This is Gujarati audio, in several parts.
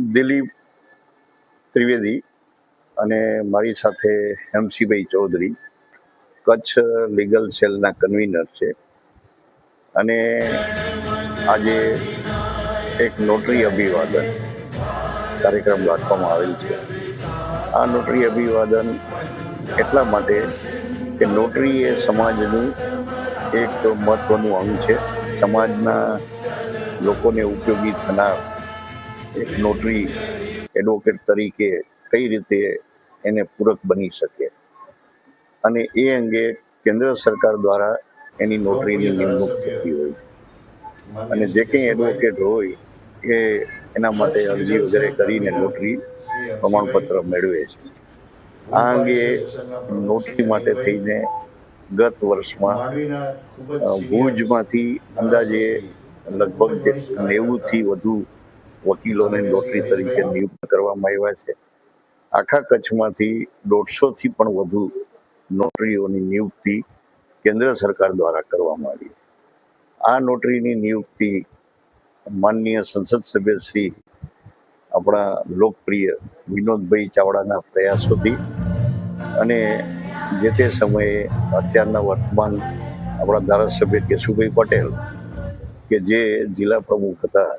દિલીપ ત્રિવેદી અને મારી સાથે હેમસીભાઈ ચૌધરી, કચ્છ લીગલ સેલના કન્વીનર છે. અને આજે એક નોટરી અભિવાદન કાર્યક્રમ રાખવામાં આવેલ છે. આ નોટરી અભિવાદન એટલા માટે કે નોટરી એ સમાજનું એક મહત્વનું અંગ છે. સમાજના લોકોને ઉપયોગી થનાર એક નોટરી એડવોકેટ તરીકે કઈ રીતે એને પૂરક બની શકે? અને એ અંગે કેન્દ્ર સરકાર દ્વારા એની નોટરીની નિમણૂક થતી હોય. અને જે કંઈ એડવોકેટ હોય એ એના માટે અરજી વગેરે કરીને નોટરી પ્રમાણપત્ર મેળવે છે. આ અંગે નોટરી માટે થઈને ગત વર્ષમાં ભુજમાંથી અંદાજે લગભગ નેવુંથી વધુ વકીલોને નોટરી તરીકે નિયુક્ત કરવામાં આવ્યા છે. આખા કચ્છમાંથી દોઢસોથી પણ વધુ નોટરીઓની નિયુક્તિ કેન્દ્ર સરકાર દ્વારા કરવામાં આવી છે. આ નોટરીની નિયુક્તિ માનનીય સંસદ સભ્ય શ્રી આપણા લોકપ્રિય વિનોદભાઈ ચાવડાના પ્રયાસોથી અને જે તે સમયે અત્યારના વર્તમાન આપણા ધારાસભ્ય કેશુભાઈ પટેલ, કે જે જિલ્લા પ્રમુખ હતા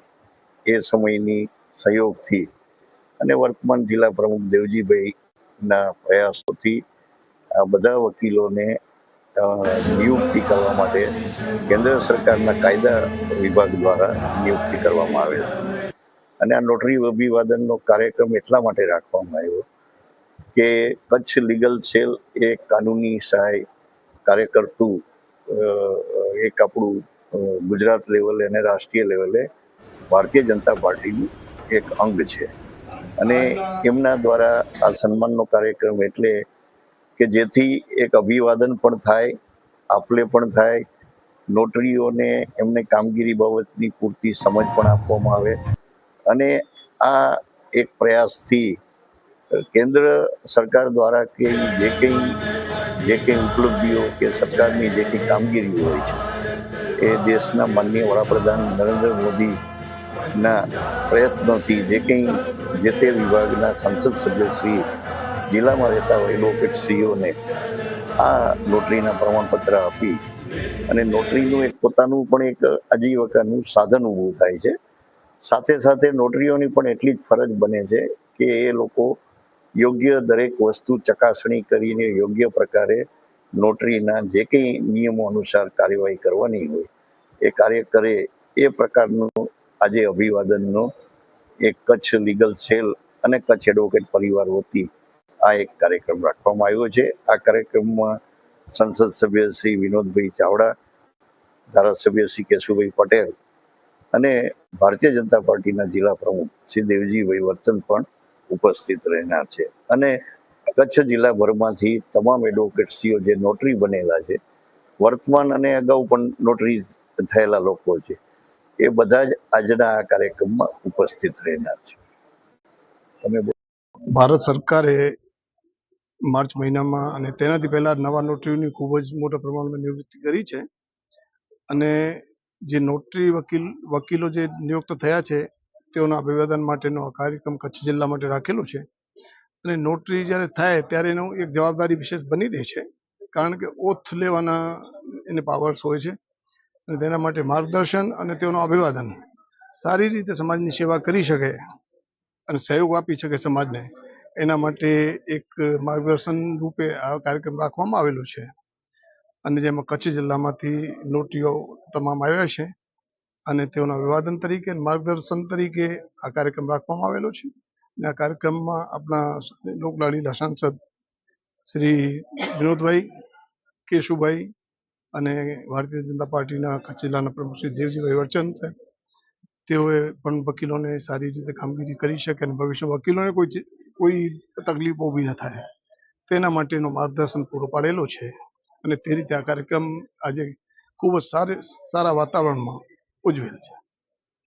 એ સમયની સહયોગથી અને વર્તમાન જિલ્લા પ્રમુખ દેવજીભાઈના પ્રયાસોથી આ બધા વકીલોને નિયુક્તિ કરવા માટે કેન્દ્ર સરકારના કાયદા વિભાગ દ્વારા નિયુક્તિ કરવામાં આવેલ છે. અને આ નોટરી અભિવાદનનો કાર્યક્રમ એટલા માટે રાખવામાં આવ્યો કે કચ્છ લીગલ સેલ એ કાનૂની સહાય કાર્ય કરતું એક આપણું ગુજરાત લેવલે અને રાષ્ટ્રીય લેવલે ભારતીય જનતા પાર્ટીનું એક અંગ છે. અને એમના દ્વારા આ સન્માનનો કાર્યક્રમ એટલે કે જેથી એક અભિવાદન પણ થાય, આપલે પણ થાય, નોટરીઓને એમને કામગીરી બાબતની પૂરતી સમજ પણ આપવામાં આવે. અને આ એક પ્રયાસથી કેન્દ્ર સરકાર દ્વારા કે જે કંઈ જે કંઈ ઉપલબ્ધિઓ કે સરકારની જે કંઈ કામગીરી હોય છે, એ દેશના માનનીય વડાપ્રધાન નરેન્દ્ર મોદીના પ્રયત્નોથી જે કંઈ, જે તે વિભાગના સંસદ સભ્યશ્રી જિલ્લામાં રહેતા હોય એડવોકેટશ્રીઓને આ નોટરીના પ્રમાણપત્ર આપી અને નોટરીનું એક પોતાનું પણ એક આજીવિકાનું સાધન ઊભું થાય છે. સાથે સાથે નોટરીઓની પણ એટલી જ ફરજ બને છે કે એ લોકો યોગ્ય દરેક વસ્તુ ચકાસણી કરીને યોગ્ય પ્રકારે નોટરીના જે કંઈ નિયમો અનુસાર કાર્યવાહી કરવાની હોય, એ કાર્ય કરે, એ પ્રકારનું આજે અભિવાદનનો એક કચ્છ લીગલ સેલ અને કચ્છ એડવોકેટ પરિવાર વતી આ એક કાર્યક્રમ રાખવામાં આવ્યો છે. આ કાર્યક્રમમાં સંસદ સભ્ય શ્રી વિનોદભાઈ ચાવડા, ધારાસભ્ય શ્રી કેશુભાઈ પટેલ અને ભારતીય જનતા પાર્ટીના જિલ્લા પ્રમુખ શ્રી દેવજીભાઈ વર્તન પણ ઉપસ્થિત રહેનાર છે. અને કચ્છ જિલ્લાભરમાંથી તમામ એડવોકેટસીઓ જે નોટરી બનેલા છે, વર્તમાન અને અગાઉ પણ નોટરી થયેલા લોકો છે. એ બધા જ આજના આ કાર્યક્રમમાં ઉપસ્થિત રહેનાર છે. તમે ભારત સરકારે માર્ચ મહિનામાં અને તેનાથી પહેલા નવા નોટરીઓની ખૂબ જ મોટા પ્રમાણમાં નિવૃત્તિ કરી છે. અને જે નોટરી વકીલ, વકીલો જે નિયુક્ત થયા છે, તેઓના અભિવાદન માટેનો આ કાર્યક્રમ કચ્છ જિલ્લા માટે રાખેલો છે. અને નોટરી જ્યારે થાય ત્યારે એનું એક જવાબદારી વિશેષ બની રહે છે. કારણ કે ઓથ લેવાના એને પાવર્સ હોય છે. અને તેના માટે માર્ગદર્શન અને તેઓનું અભિવાદન. સારી રીતે સમાજની સેવા કરી શકે અને સહયોગ આપી શકે સમાજને. એના માટે એક માર્ગદર્શન રૂપે આ કાર્યક્રમ રાખવામાં આવેલો છે. અને જેમાં કચ્છ જિલ્લામાંથી નોટીઓ તમામ આવ્યા છે. અને તેઓના અભિવાદન તરીકે માર્ગદર્શન તરીકે આ કાર્યક્રમ રાખવામાં આવેલો છે. અને આ કાર્યક્રમમાં આપણા લોકલાડીલા સાંસદ શ્રી વિનોદભાઈ કેશુભાઈ અને ભારતીય જનતા પાર્ટીના કચ્છ જિલ્લાના પ્રમુખ શ્રી દેવજી વરચંદ છે તેઓએ પણ વકીલોને સારી રીતે કામગીરી કરી શકે અને ભવિષ્યમાં વકીલોને કોઈ કોઈ તકલીફ ઊભી ન થાય. તેના માટેનું માર્ગદર્શન પૂરું પાડેલો છે અને તે રીતે આ કાર્યક્રમ આજે ખૂબ જ સારા વાતાવરણમાં ઉજવેલ છે.